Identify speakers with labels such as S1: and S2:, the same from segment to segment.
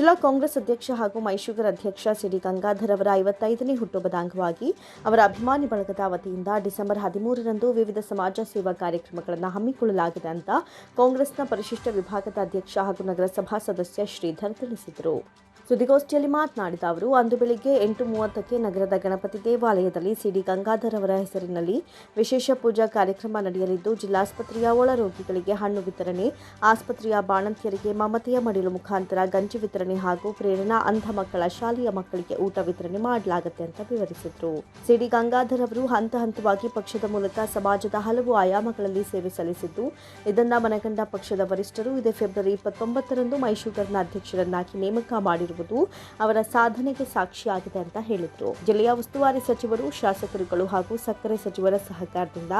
S1: ಜಿಲ್ಲಾ ಕಾಂಗ್ರೆಸ್ ಅಧ್ಯಕ್ಷ ಹಾಗೂ ಮೈಸೂಗರ್ ಅಧ್ಯಕ್ಷ ಸಿಡಿ ಗಂಗಾಧರ್ ಅವರ ಐವತ್ತೈದನೇ ಹುಟ್ಟುಹಬ್ಬದ ಅಂಗವಾಗಿ ಅವರ ಅಭಿಮಾನಿ ಬಳಗದ ವತಿಯಿಂದ ಡಿಸೆಂಬರ್ ಹದಿಮೂರರಂದು ವಿವಿಧ ಸಮಾಜ ಸೇವಾ ಕಾರ್ಯಕ್ರಮಗಳನ್ನು ಹಮ್ಮಿಕೊಳ್ಳಲಾಗಿದೆ ಅಂತ ಕಾಂಗ್ರೆಸ್ನ ಪರಿಶಿಷ್ಟ ವಿಭಾಗದ ಅಧ್ಯಕ್ಷ ಹಾಗೂ ನಗರಸಭಾ ಸದಸ್ಯ ಶ್ರೀಧರ್ ತಿಳಿಸಿದರು. ಸುದ್ದಿಗೋಷ್ಠಿಯಲ್ಲಿ ಮಾತನಾಡಿದ ಅವರು, ಅಂದು ಬೆಳಿಗ್ಗೆ ಎಂಟು ಮೂವತ್ತಕ್ಕೆ ನಗರದ ಗಣಪತಿ ದೇವಾಲಯದಲ್ಲಿ ಸಿಡಿ ಗಂಗಾಧರ್ ಅವರ ಹೆಸರಿನಲ್ಲಿ ವಿಶೇಷ ಪೂಜಾ ಕಾರ್ಯಕ್ರಮ ನಡೆಯಲಿದ್ದು, ಜಿಲ್ಲಾಸ್ಪತ್ರೆಯ ಒಳ ರೋಗಿಗಳಿಗೆ ಹಣ್ಣು ವಿತರಣೆ, ಆಸ್ಪತ್ರೆಯ ಬಾಣಂತಿಯರಿಗೆ ಮಮತೆಯ ಮಡಿಲು ಮುಖಾಂತರ ಗಂಜಿ ವಿತರಣೆ ಹಾಗೂ ಪ್ರೇರಣಾ ಅಂಧ ಮಕ್ಕಳ ಶಾಲೆಯ ಮಕ್ಕಳಿಗೆ ಊಟ ವಿತರಣೆ ಮಾಡಲಾಗುತ್ತೆ ಅಂತ ವಿವರಿಸಿದರು. ಸಿಡಿ ಗಂಗಾಧರ್ ಅವರು ಹಂತ ಹಂತವಾಗಿ ಪಕ್ಷದ ಮೂಲಕ ಸಮಾಜದ ಹಲವು ಆಯಾಮಗಳಲ್ಲಿ ಸೇವೆ ಸಲ್ಲಿಸಿದ್ದು, ಇದನ್ನ ಮನಗಂಡ ಪಕ್ಷದ ವರಿಷ್ಠರು ಇದೇ ಫೆಬ್ರವರಿ ಇಪ್ಪತ್ತೊಂಬತ್ತರಂದು ಮೈಶುಗರ್ನ ಅಧ್ಯಕ್ಷರನ್ನಾಗಿ ನೇಮಕ ಅವರ ಸಾಧನೆಗೆ ಸಾಕ್ಷಿಯಾಗಿದೆ ಅಂತ ಹೇಳಿದರು. ಜಿಲ್ಲೆಯ ಉಸ್ತುವಾರಿ ಸಚಿವರು, ಶಾಸಕರುಗಳು ಹಾಗೂ ಸಕ್ಕರೆ ಸಚಿವರ ಸಹಕಾರದಿಂದ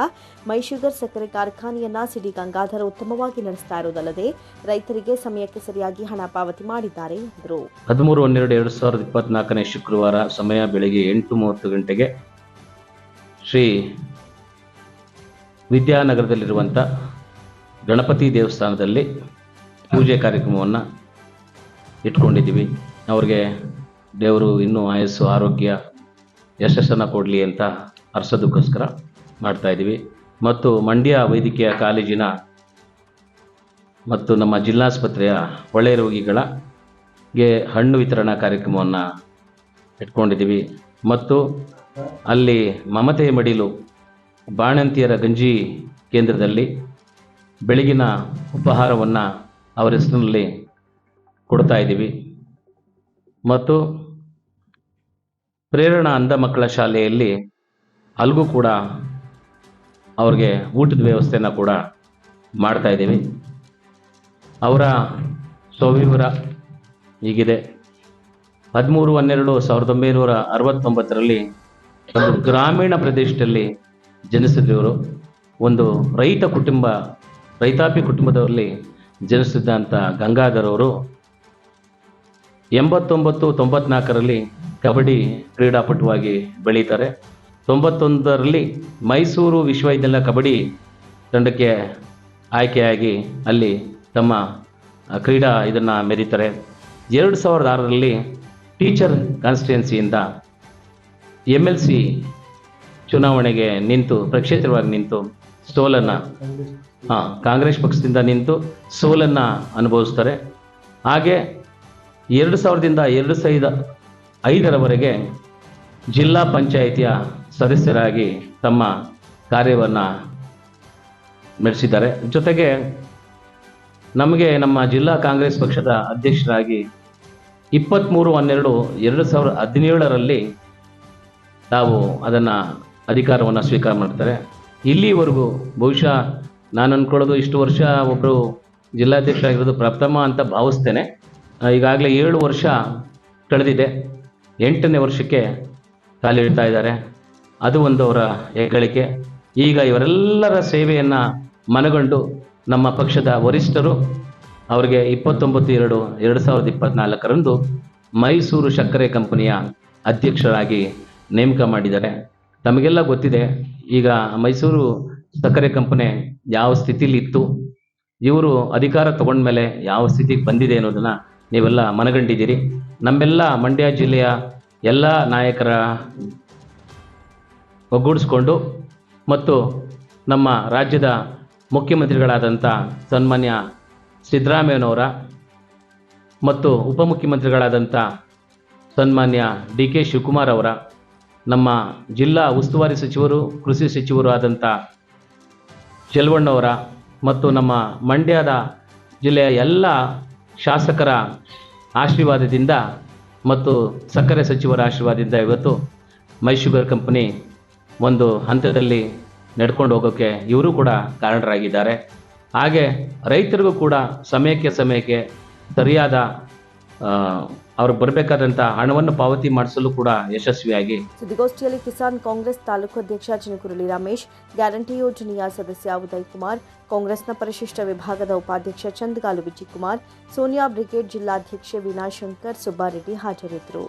S1: ಮೈಶುಗರ್ ಸಕ್ಕರೆ ಕಾರ್ಖಾನೆಯನ್ನ ಸಿಡಿ ಗಂಗಾಧರ ಉತ್ತಮವಾಗಿ ನಡೆಸ್ತಾ ಇರುವುದಲ್ಲದೆ ರೈತರಿಗೆ ಸಮಯಕ್ಕೆ ಸರಿಯಾಗಿ ಹಣ ಪಾವತಿ ಮಾಡಿದ್ದಾರೆ ಎಂದರು.
S2: ಹದಿಮೂರು, ಹನ್ನೆರಡು, ಎರಡು ಸಾವಿರದ ಇಪ್ಪತ್ನಾಲ್ಕನೇ ಶುಕ್ರವಾರ ಸಮಯ ಬೆಳಗ್ಗೆ ಎಂಟು ಮೂವತ್ತು ಗಂಟೆಗೆ ಶ್ರೀ ವಿದ್ಯಾನಗರದಲ್ಲಿರುವಂಥ ಗಣಪತಿ ದೇವಸ್ಥಾನದಲ್ಲಿ ಪೂಜೆ ಕಾರ್ಯಕ್ರಮವನ್ನು ಇಟ್ಕೊಂಡಿದ್ದೀವಿ. ಅವ್ರಿಗೆ ದೇವರು ಇನ್ನೂ ಆಯಸ್ಸು, ಆರೋಗ್ಯ, ಯಶಸ್ಸನ್ನು ಕೊಡಲಿ ಅಂತ ಹರ್ಸೋದಕ್ಕೋಸ್ಕರ ಮಾಡ್ತಾ ಇದ್ದೀವಿ. ಮತ್ತು ಮಂಡ್ಯ ವೈದ್ಯಕೀಯ ಕಾಲೇಜಿನ ಮತ್ತು ನಮ್ಮ ಜಿಲ್ಲಾಸ್ಪತ್ರೆಯ ಒಳ್ಳೆಯ ರೋಗಿಗಳಿಗೆ ಹಣ್ಣು ವಿತರಣಾ ಕಾರ್ಯಕ್ರಮವನ್ನು ಇಟ್ಕೊಂಡಿದ್ದೀವಿ. ಮತ್ತು ಅಲ್ಲಿ ಮಮತೆಯ ಮಡಿಲು ಬಾಣಂತಿಯರ ಗಂಜಿ ಕೇಂದ್ರದಲ್ಲಿ ಬೆಳಗಿನ ಉಪಹಾರವನ್ನು ಅವರ ಹೆಸರಿನಲ್ಲಿ ಕೊಡ್ತಾ ಇದ್ದೀವಿ. ಮತ್ತು ಪ್ರೇರಣಾ ಅಂಧ ಮಕ್ಕಳ ಶಾಲೆಯಲ್ಲಿ ಅಲ್ಲಿಗೂ ಕೂಡ ಅವ್ರಿಗೆ ಊಟದ ವ್ಯವಸ್ಥೆನ ಕೂಡ ಮಾಡ್ತಾ ಇದ್ದೀವಿ. ಅವರ ಸ್ವವಿವರ ಹೀಗಿದೆ. ಹದಿಮೂರು ಹನ್ನೆರಡು ಸಾವಿರದ ಒಂಬೈನೂರ ಅರವತ್ತೊಂಬತ್ತರಲ್ಲಿ ಒಂದು ಗ್ರಾಮೀಣ ಪ್ರದೇಶದಲ್ಲಿ ಜನಿಸಿದವರು, ಒಂದು ರೈತ ಕುಟುಂಬ, ರೈತಾಪಿ ಕುಟುಂಬದಲ್ಲಿ ಜನಿಸಿದ್ದಂಥ ಗಂಗಾಧರ್ ಅವರು ಎಂಬತ್ತೊಂಬತ್ತು ತೊಂಬತ್ನಾಲ್ಕರಲ್ಲಿ ಕಬಡ್ಡಿ ಕ್ರೀಡಾಪಟುವಾಗಿ ಬೆಳೀತಾರೆ. ತೊಂಬತ್ತೊಂದರಲ್ಲಿ ಮೈಸೂರು ವಿಶ್ವವಿದ್ಯಾಲಯ ಕಬಡ್ಡಿ ತಂಡಕ್ಕೆ ಆಯ್ಕೆಯಾಗಿ ಅಲ್ಲಿ ತಮ್ಮ ಕ್ರೀಡಾ ಇದನ್ನು ಮೆರೀತಾರೆ. ಎರಡು ಸಾವಿರದ ಆರರಲ್ಲಿ ಟೀಚರ್ ಕಾನ್ಸ್ಟಿಟ್ಯೆನ್ಸಿಯಿಂದ ಎಂ ಎಲ್ ಸಿ ಚುನಾವಣೆಗೆ ನಿಂತು ಪ್ರಕ್ಷೇತ್ರವಾಗಿ ನಿಂತು ಸೋಲನ್ನು ಹಾಂ ಕಾಂಗ್ರೆಸ್ ಪಕ್ಷದಿಂದ ನಿಂತು ಸೋಲನ್ನು ಅನುಭವಿಸ್ತಾರೆ. ಹಾಗೆ ಎರಡು ಸಾವಿರದಿಂದ ಎರಡು ಸಾವಿರದ ಐದರವರೆಗೆ ಜಿಲ್ಲಾ ಪಂಚಾಯಿತಿಯ ಸದಸ್ಯರಾಗಿ ತಮ್ಮ ಕಾರ್ಯವನ್ನು ನಡೆಸಿದ್ದಾರೆ. ಜೊತೆಗೆ ನಮಗೆ ನಮ್ಮ ಜಿಲ್ಲಾ ಕಾಂಗ್ರೆಸ್ ಪಕ್ಷದ ಅಧ್ಯಕ್ಷರಾಗಿ ಇಪ್ಪತ್ತ್ಮೂರು ಹನ್ನೆರಡು ಎರಡು ಸಾವಿರದ ಹದಿನೇಳರಲ್ಲಿ ತಾವು ಅದನ್ನು ಅಧಿಕಾರವನ್ನು ಸ್ವೀಕಾರ ಮಾಡ್ತಾರೆ. ಇಲ್ಲಿವರೆಗೂ ಬಹುಶಃ ನಾನು ಅಂದ್ಕೊಳ್ಳೋದು ಇಷ್ಟು ವರ್ಷ ಒಬ್ಬರು ಜಿಲ್ಲಾಧ್ಯಕ್ಷರಾಗಿರೋದು ಪ್ರಥಮ ಅಂತ ಭಾವಿಸ್ತೇನೆ. ಈಗಾಗಲೇ ಏಳು ವರ್ಷ ಕಳೆದಿದೆ. ಎಂಟನೇ ವರ್ಷಕ್ಕೆ ಕಾಲಿಡ್ತಾ ಇದ್ದಾರೆ. ಅದು ಒಂದು ಅವರ ಹೆಗ್ಗಳಿಕೆ. ಈಗ ಇವರೆಲ್ಲರ ಸೇವೆಯನ್ನು ಮನಗಂಡು ನಮ್ಮ ಪಕ್ಷದ ವರಿಷ್ಠರು ಅವರಿಗೆ ಇಪ್ಪತ್ತೊಂಬತ್ತು ಎರಡು ಎರಡು ಸಾವಿರದ ಇಪ್ಪತ್ನಾಲ್ಕರಂದು ಮೈಸೂರು ಸಕ್ಕರೆ ಕಂಪನಿಯ ಅಧ್ಯಕ್ಷರಾಗಿ ನೇಮಕ ಮಾಡಿದ್ದಾರೆ. ತಮಗೆಲ್ಲ ಗೊತ್ತಿದೆ, ಈಗ ಮೈಸೂರು ಸಕ್ಕರೆ ಕಂಪನಿ ಯಾವ ಸ್ಥಿತಿಲಿತ್ತು, ಇವರು ಅಧಿಕಾರ ತಗೊಂಡ್ಮೇಲೆ ಯಾವ ಸ್ಥಿತಿಗೆ ಬಂದಿದೆ ಅನ್ನೋದನ್ನು ನೀವೆಲ್ಲ ಮನಗಂಡಿದ್ದೀರಿ. ನಮ್ಮೆಲ್ಲ ಮಂಡ್ಯ ಜಿಲ್ಲೆಯ ಎಲ್ಲ ನಾಯಕರ ಒಗ್ಗೂಡಿಸ್ಕೊಂಡು ಮತ್ತು ನಮ್ಮ ರಾಜ್ಯದ ಮುಖ್ಯಮಂತ್ರಿಗಳಾದಂಥ ಸನ್ಮಾನ್ಯ ಸಿದ್ದರಾಮಯ್ಯನವರ ಮತ್ತು ಉಪಮುಖ್ಯಮಂತ್ರಿಗಳಾದಂಥ ಸನ್ಮಾನ್ಯ ಡಿ ಕೆ ಶಿವಕುಮಾರ್ ಅವರ, ನಮ್ಮ ಜಿಲ್ಲಾ ಉಸ್ತುವಾರಿ ಸಚಿವರು, ಕೃಷಿ ಸಚಿವರು ಆದಂಥ ಚೆಲುವಣ್ಣವರ ಮತ್ತು ನಮ್ಮ ಮಂಡ್ಯದ ಜಿಲ್ಲೆಯ ಎಲ್ಲ ಶಾಸಕರ ಆಶೀರ್ವಾದದಿಂದ ಮತ್ತು ಸಕ್ಕರೆ ಸಚಿವರ ಆಶೀರ್ವಾದದಿಂದ ಇವತ್ತು ಮೈಶುಗರ್ ಕಂಪನಿ ಒಂದು ಹಂತದಲ್ಲಿ ನಡ್ಕೊಂಡು ಹೋಗೋಕ್ಕೆ ಇವರು ಕೂಡ ಕಾರಣರಾಗಿದ್ದಾರೆ. ಹಾಗೆ ರೈತರಿಗೂ ಕೂಡ ಸಮಯಕ್ಕೆ ಸಮಯಕ್ಕೆ ಸರಿಯಾದ ಅವ್ರಿಗೆ ಬರಬೇಕಾದಂಥ ಹಣವನ್ನು ಪಾವತಿ ಮಾಡಿಸಲು ಕೂಡ ಯಶಸ್ವಿಯಾಗಿ.
S1: ಸುದ್ದಿಗೋಷ್ಠಿಯಲ್ಲಿ ಕಿಸಾನ್ ಕಾಂಗ್ರೆಸ್ ತಾಲೂಕು ಅಧ್ಯಕ್ಷ ಚಿನಕುರಳಿ ರಮೇಶ್, ಗ್ಯಾರಂಟಿ ಯೋಜನೆಯ ಸದಸ್ಯ ಉದಯ್ ಕುಮಾರ್, ಕಾಂಗ್ರೆಸ್ನ ಪರಿಶಿಷ್ಟ ವಿಭಾಗದ ಉಪಾಧ್ಯಕ್ಷ ಚಂದಗಾಲು ವಿಜಯಕುಮಾರ್ ಸೋನಿಯಾ ಬ್ರಿಗೇಡ್ ಜಿಲ್ಲಾಧ್ಯಕ್ಷೆ ವೀಣಾ ಶಂಕರ್, ಸುಬ್ಬಾರೆಡ್ಡಿ ಹಾಜರಿದ್ದರು.